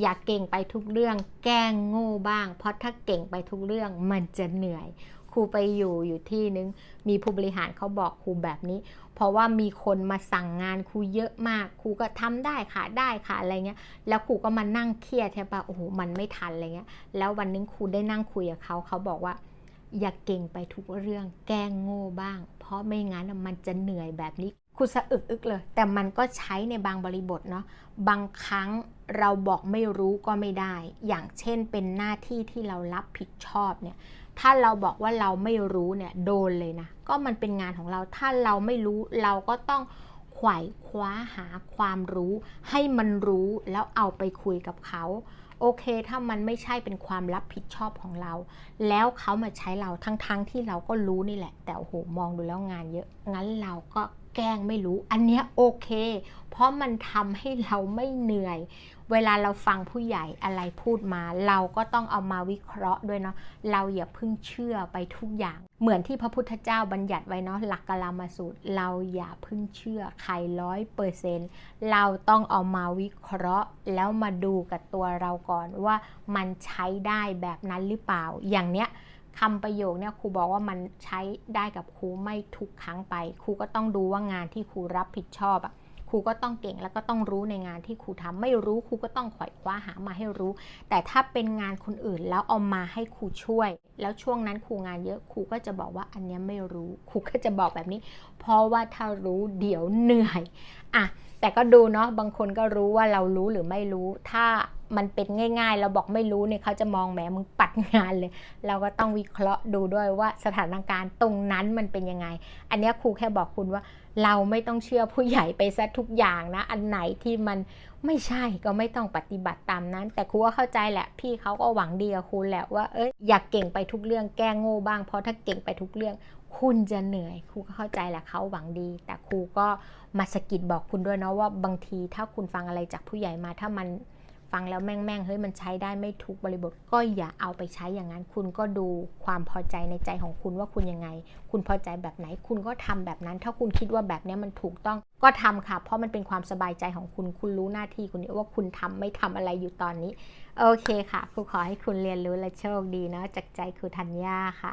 อย่าเก่งไปทุกเรื่อง แกล้งโง่บ้าง เพราะถ้าเก่งไปทุกเรื่องมันจะเหนื่อย ครูไปอยู่อยู่ที่นึง มีผู้บริหารเขาบอกครูแบบนี้ เพราะว่ามีคนมาสั่งงานครูเยอะมาก ครูก็ทำได้ค่ะได้ค่ะอะไรเงี้ย แล้วครูก็มานั่งเครียดใช่ปะโอ้โหมันไม่ทันอะไรเงี้ย แล้ววันนึงครูได้นั่งคุยกับเขาเขาบอกว่าอย่าเก่งไปทุกเรื่อง แกล้งโง่บ้าง เพราะไม่งั้นมันจะเหนื่อยแบบนี้ ครูสะอึกอึกเลย แต่มันก็ใช้ในบางบริบทเนาะบางครั้งเราบอกไม่รู้ก็ไม่ได้ อย่างเช่นเป็นหน้าที่ที่เรารับผิดชอบเนี่ยถ้าเราบอกว่าเราไม่รู้เนี่ยโดนเลยนะ ก็มันเป็นงานของเราถ้าเราไม่รู้เราก็ต้องไขว่คว้าหาความรู้ ให้มันรู้แล้วเอาไปคุยกับเขาโอเค ถ้ามันไม่ใช่เป็นความรับผิดชอบของเรา แล้วเขามาใช้เราทั้งๆทที่เราก็รู้นี่แหละ แต่โอ้โหมองดูแล้วงานเยอะ งั้นเราก็แกล้งไม่รู้ อันเนี้ยโอเค เพราะมันทำให้เราไม่เหนื่อย เวลาเราฟังผู้ใหญ่อะไรพูดมา เราก็ต้องเอามาวิเคราะห์ด้วยเนาะเราอย่าเพิ่งเชื่อไปทุกอย่าง เหมือนที่พระพุทธเจ้าบัญญัติไว้เนาะหลักกลามาสูตร เราอย่าเพิ่งเชื่อใครร้อยเปอร์เซนต์เราต้องเอามาวิเคราะห์ แล้วมาดูกับตัวเราก่อนว่ามันใช้ได้แบบนั้นหรือเปล่าอย่างเนี้ย คำประโยคเนี่ยครูบอกว่ามันใช้ได้กับครูไม่ทุกครั้งไป ครูก็ต้องดูว่างานที่ครูรับผิดชอบอะครูก็ต้องเก่งแล้วก็ต้องรู้ในงานที่ครูทำไม่รู้ครูก็ต้องขวอยคว้าหามาให้รู้ แต่ถ้าเป็นงานคนอื่นแล้วเอามาให้ครูช่วย แล้วช่วงนั้นครูงานเยอะครูก็จะบอกว่าอันนี้ไม่รู้ครูก็จะบอกแบบนี้ เพราะว่าถ้ารู้เดี๋ยวเหนื่อยอะแต่ก็ดูเนาะบางคนก็รู้ว่าเรารู้หรือไม่รู้ ถ้า มันเป็นง่าย ๆ เราบอกไม่รู้เนี่ยเขาจะมองแหมมึงปัดงานเลย เราก็ต้องวิเคราะห์ดูด้วยว่าสถานการณ์ตรงนั้นมันเป็นยังไง อันนี้ครูแค่บอกคุณว่า เราไม่ต้องเชื่อผู้ใหญ่ไปซะทุกอย่างนะ อันไหนที่มันไม่ใช่ก็ไม่ต้องปฏิบัติตามนั้น แต่ครูก็เข้าใจแหละ พี่เขาก็หวังดีกับคุณแหละว่าเอ้ยอยากเก่งไปทุกเรื่องแก้โง่บ้างเพราะถ้าเก่งไปทุกเรื่องคุณจะเหนื่อยครูก็เข้าใจแหละเขาหวังดี แต่ครูก็มาสกิดบอกคุณด้วยเนาะว่าบางทีถ้าคุณฟังอะไรจากผู้ใหญ่มาถ้ามัน ฟังแล้วแม่งแม่งเฮ้ยมันใช้ได้ไม่ทุกบริบท ก็อย่าเอาไปใช้อย่างนั้น คุณก็ดูความพอใจในใจของคุณว่าคุณยังไง คุณพอใจแบบไหน คุณก็ทำแบบนั้น ถ้าคุณคิดว่าแบบนี้มันถูกต้องก็ทำค่ะ เพราะมันเป็นความสบายใจของคุณ คุณรู้หน้าที่คุณว่าคุณทำไม่ทำอะไรอยู่ตอนนี้ โอเคค่ะครูขอให้คุณเรียนรู้และโชคดีเนาะจากใจครูธัญญาค่ะ